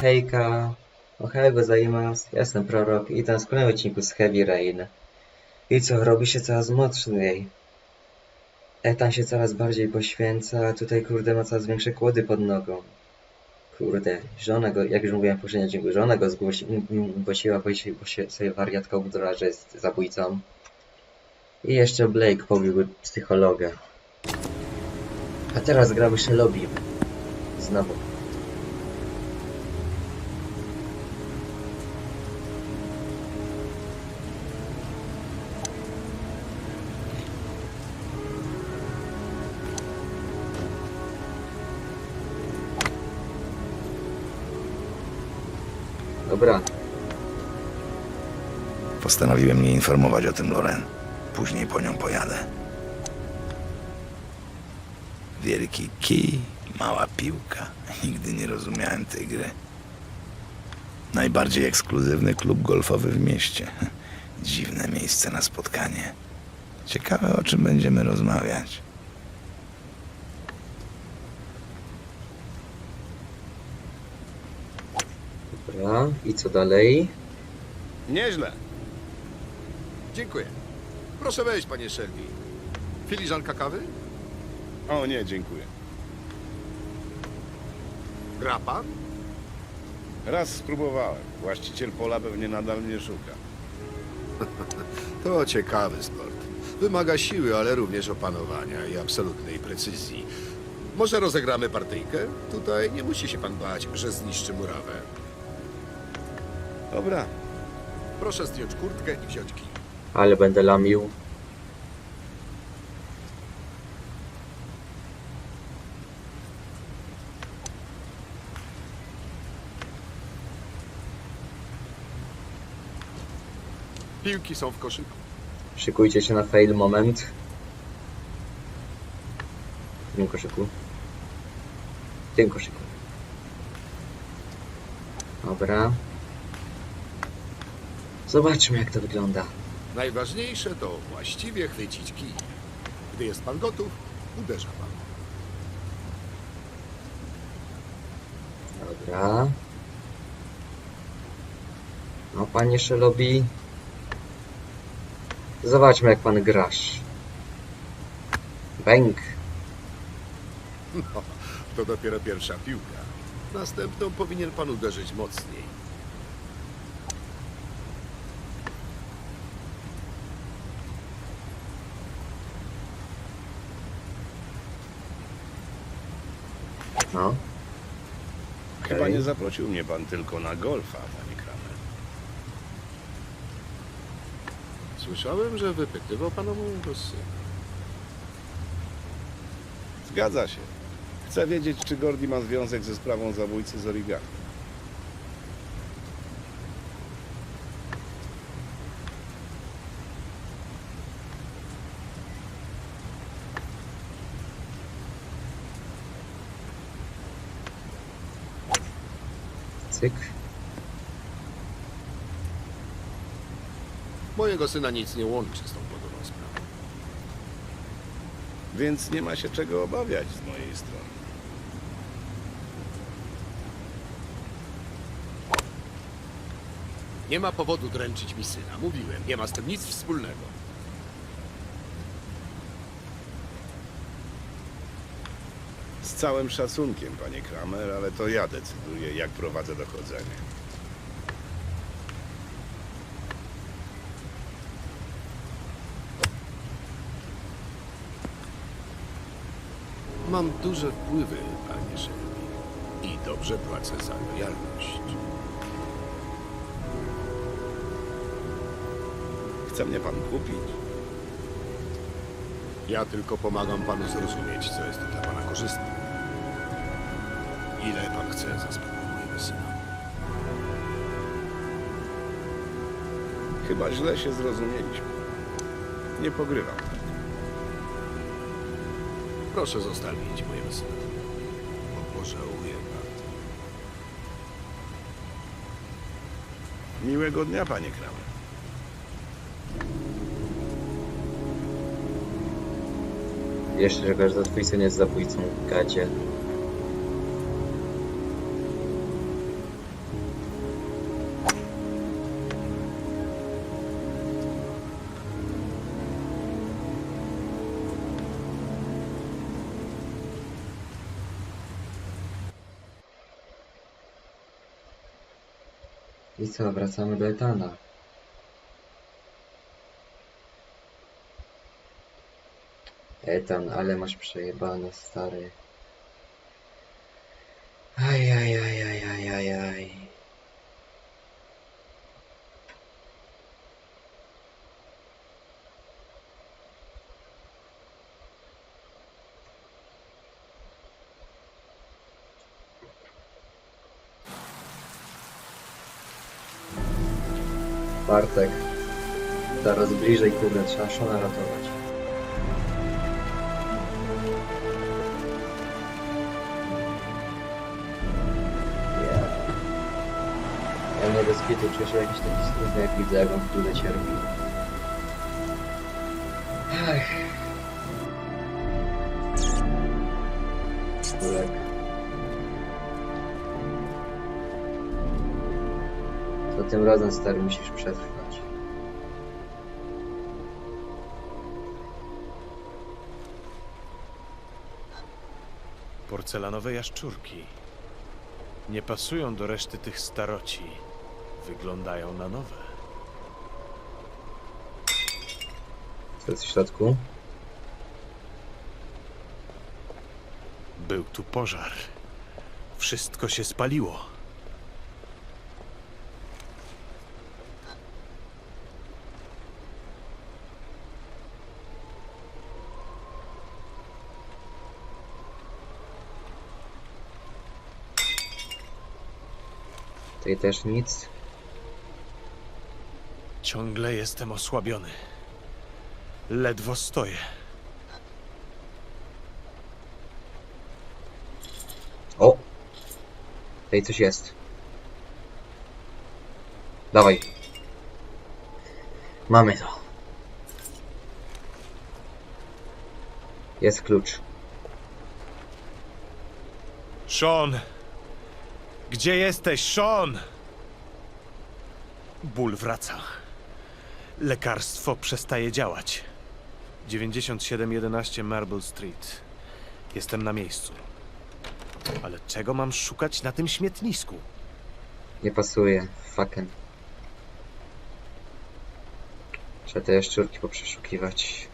Hejka, Ohaygo zaimasu, ja jestem Prorok i witam w kolejnym odcinku z Heavy Rain. I co, robi się coraz mocniej. Etan się coraz bardziej poświęca, a tutaj kurde ma coraz większe kłody pod nogą. Kurde, żona go, jak już mówiłem w poprzednim odcinku, żona go zgłosi, m- m- głosiła, bo się, się sobie wariatka obdura, że jest zabójcą. I jeszcze Blake pobił psychologa. A teraz gramy Shelobim. Znowu. Postanowiłem nie informować o tym Loren. Później po nią pojadę. Wielki kij, mała piłka. Nigdy nie rozumiałem tej gry. Najbardziej ekskluzywny klub golfowy w mieście. Dziwne miejsce na spotkanie. Ciekawe, o czym będziemy rozmawiać. dobra. I co dalej? Nieźle. Dziękuję. Proszę wejść, panie Shelby. Filiżanka kawy? O nie, dziękuję. Gra pan? Raz spróbowałem. Właściciel pola pewnie nadal mnie szuka. To ciekawy sport. Wymaga siły, ale również opanowania i absolutnej precyzji. Może rozegramy partyjkę? Tutaj nie musi się pan bać, że zniszczy murawę. Dobra, Proszę zdjąć kurtkę i wziąć kij. Ale będę lamił. Piłki są w koszyku. Szykujcie się na fail moment. W tym koszyku. W tym koszyku. Dobra. Zobaczmy jak to wygląda. Najważniejsze to właściwie chwycić kij. Gdy jest pan gotów, uderza pan. Dobra. No panie Szelobi. Zobaczmy jak pan grasz. Bęk. No, to dopiero pierwsza piłka. Następną powinien pan uderzyć mocniej. No. Chyba Okej. nie zaprosił mnie pan tylko na golfa, panie Kramer. Słyszałem, że wypytywał pan o mojego syna. Zgadza się. Chcę wiedzieć, czy Gordy ma związek ze sprawą zabójcy z origami. Cyk. Mojego syna nic nie łączy z tą podobną sprawą. Więc nie ma się czego obawiać z mojej strony. Nie ma powodu dręczyć mi syna. Mówiłem, nie ma z tym nic wspólnego. Całym szacunkiem, panie Kramer, ale to ja decyduję, jak prowadzę dochodzenie. Mam duże wpływy, panie Shelby. I dobrze płacę za lojalność. Chce mnie pan kupić? Ja tylko pomagam panu zrozumieć, co jest dla pana korzystne. Ile pan chce za sprawę mojego syna? Chyba źle się zrozumieliśmy. Nie pogrywam. Proszę zostawić mojego syna. Bo pożałuję pan. Miłego dnia, panie Kramer. Jeszcze że twój syn jest zabójcą. Gacie. I co, wracamy do Etana. Etan, ale masz przejebane, stary. Bartek. Coraz bliżej, kurde, trzeba Szona ratować. Yeah. Ja nie bez kitu czuję się jakiś taki smutny, jak widzę, jak on w dole cierpi. Ech. Kulek. Tym razem, stary, musisz przetrwać. Porcelanowe jaszczurki. Nie pasują do reszty tych staroci. Wyglądają na nowe. Co jest w środku? Był tu pożar. Wszystko się spaliło. Tutaj też nic. Ciągle jestem osłabiony. Ledwo stoję. O! Tutaj coś jest. Dawaj. Mamy to. Jest klucz. Sean! Gdzie jesteś, Sean? Ból wraca. Lekarstwo przestaje działać. 9711 Marble Street. Jestem na miejscu. Ale czego mam szukać na tym śmietnisku? Nie pasuje. Fucking. Trzeba te jaszczurki poprzeszukiwać.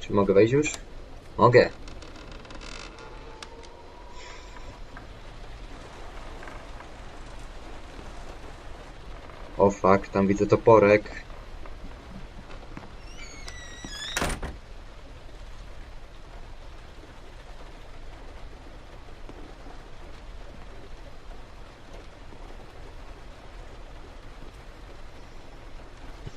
Czy mogę wejść już? Mogę. O fuck, tam widzę toporek.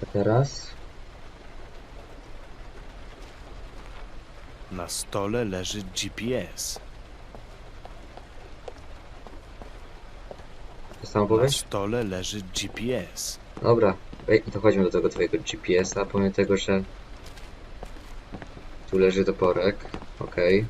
Co teraz? Na stole leży GPS. To samo Na powiesz? stole leży GPS. Dobra, ej, dochodźmy do tego twojego GPS-a, pomimo tego, że tu leży toporek, okej.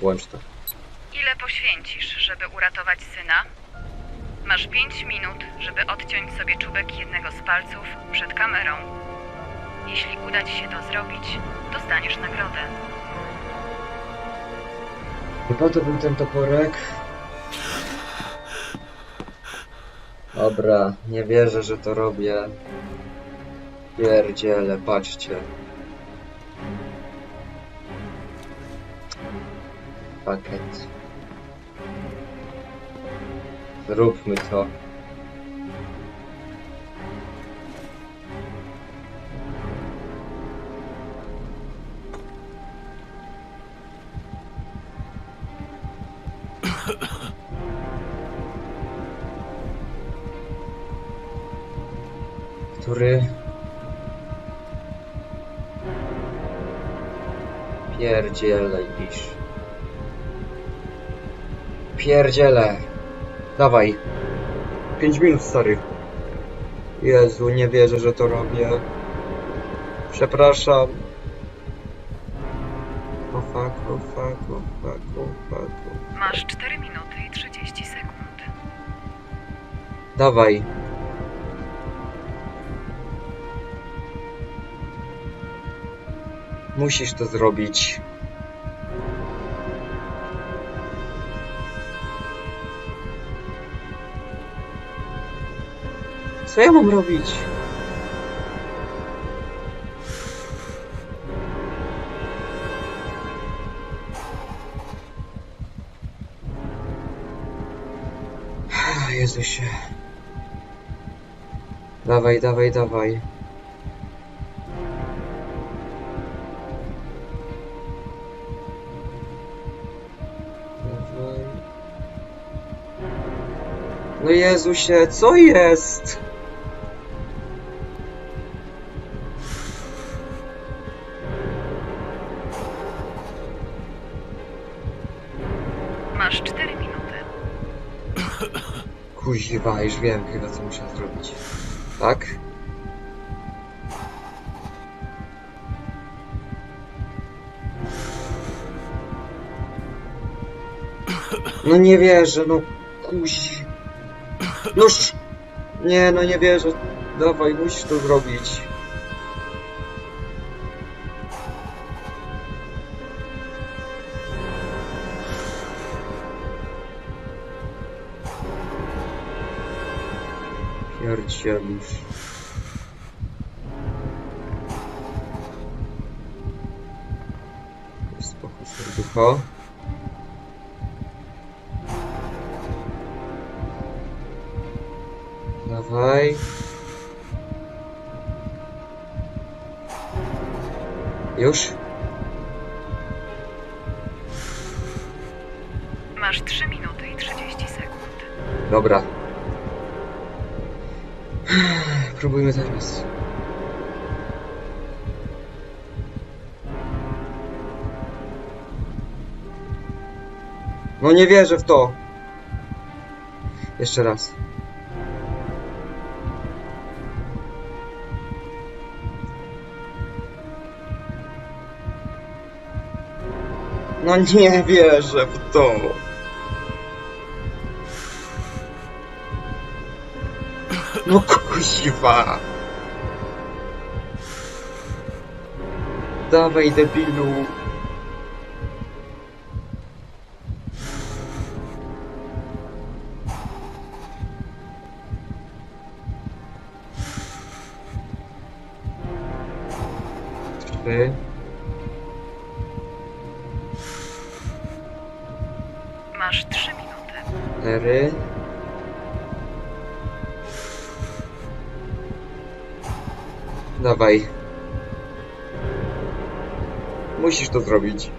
Łącz to. Ile poświęcisz, żeby uratować syna? Masz pięć minut, żeby odciąć sobie czubek jednego z palców przed kamerą. Jeśli uda ci się to zrobić, dostaniesz nagrodę. I po to był ten toporek. Dobra, nie wierzę, że to robię. Pierdziele, patrzcie. It. Zróbmy to. Pierdziele iż. Pierdziele. Dawaj. 5 minut, stary. Jezu, nie wierzę, że to robię. Przepraszam. O fuck, o fuck, o fuck, o fuck, o... Masz 4 minuty i 30 sekund. Dawaj. Musisz to zrobić. Co ja mam robić? Jezusie. Dawaj, dawaj, dawaj. No Jezusie, co jest? Masz 4 minuty. Kuźwa, już wiem chyba co muszę zrobić. Tak? No nie wierzę, no kuź... No sz... Nie, no nie wierzę. Dawaj, musisz to zrobić. Pierdzielisz. Spokój serducho. Dawaj. Już? Masz 3 minuty i 30 sekund. Dobra. Próbujmy teraz. No nie wierzę w to. Jeszcze raz. No nie wierzę w to. No kuźwa. Dawaj debilu. Trzy. 4 Dawaj. Musisz to zrobić.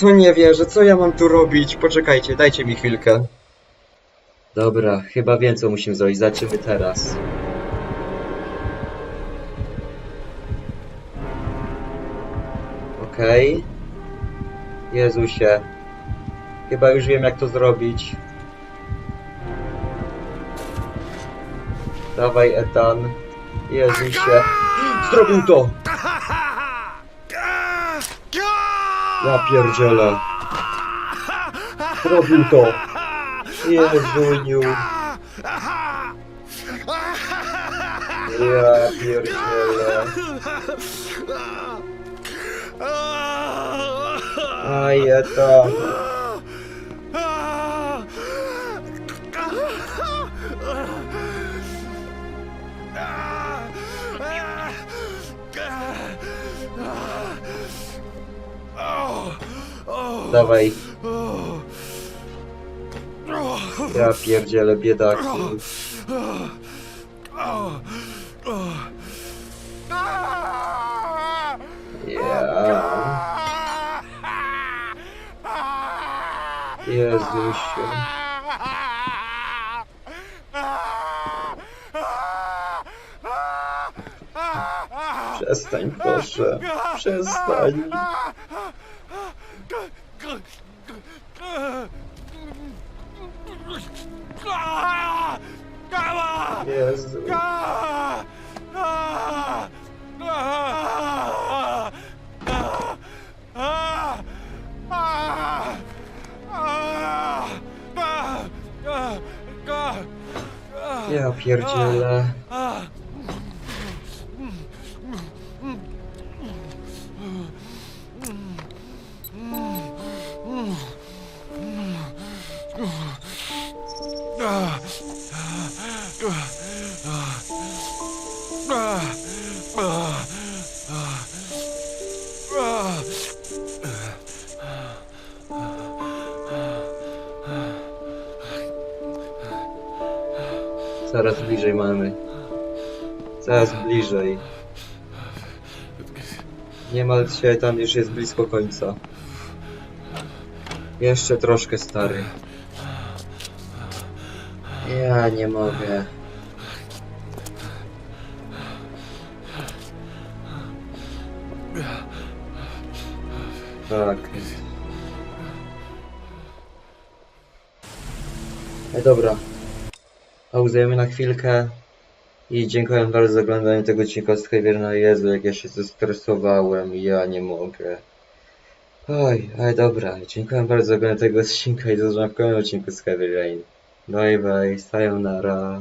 To no nie wierzę, co ja mam tu robić? Poczekajcie, dajcie mi chwilkę. Dobra, chyba wiem co musimy zrobić. Zaczniemy teraz. Okej. Jezusie. Chyba już wiem jak to zrobić. Dawaj Etan. Jezusie. Zrobił to! Ja pierdzielę. Zrobił to. Jezuniu. Ja pierdzielę. Aj, Etan. Dawaj. Ja pierdzielę biedaki. Ja. Jezusie. Przestań proszę. Przestań. Jezu. Ja pierdzielę. Ugh. Bliżej mamy. Coraz bliżej. Nie martw się, tam już jest blisko końca. Jeszcze troszkę stary. Ja nie mogę. Tak. E, dobra. Pauzujemy na chwilkę. I dziękuję bardzo za oglądanie tego odcinka z Heavier Jezu, jak ja się zestresowałem ja nie mogę. Oj, ale dobra, dziękuję bardzo za oglądanie tego odcinka i do zobaczenia w kolejnym odcinku z Heavy Rain. Bye bye, sayonara.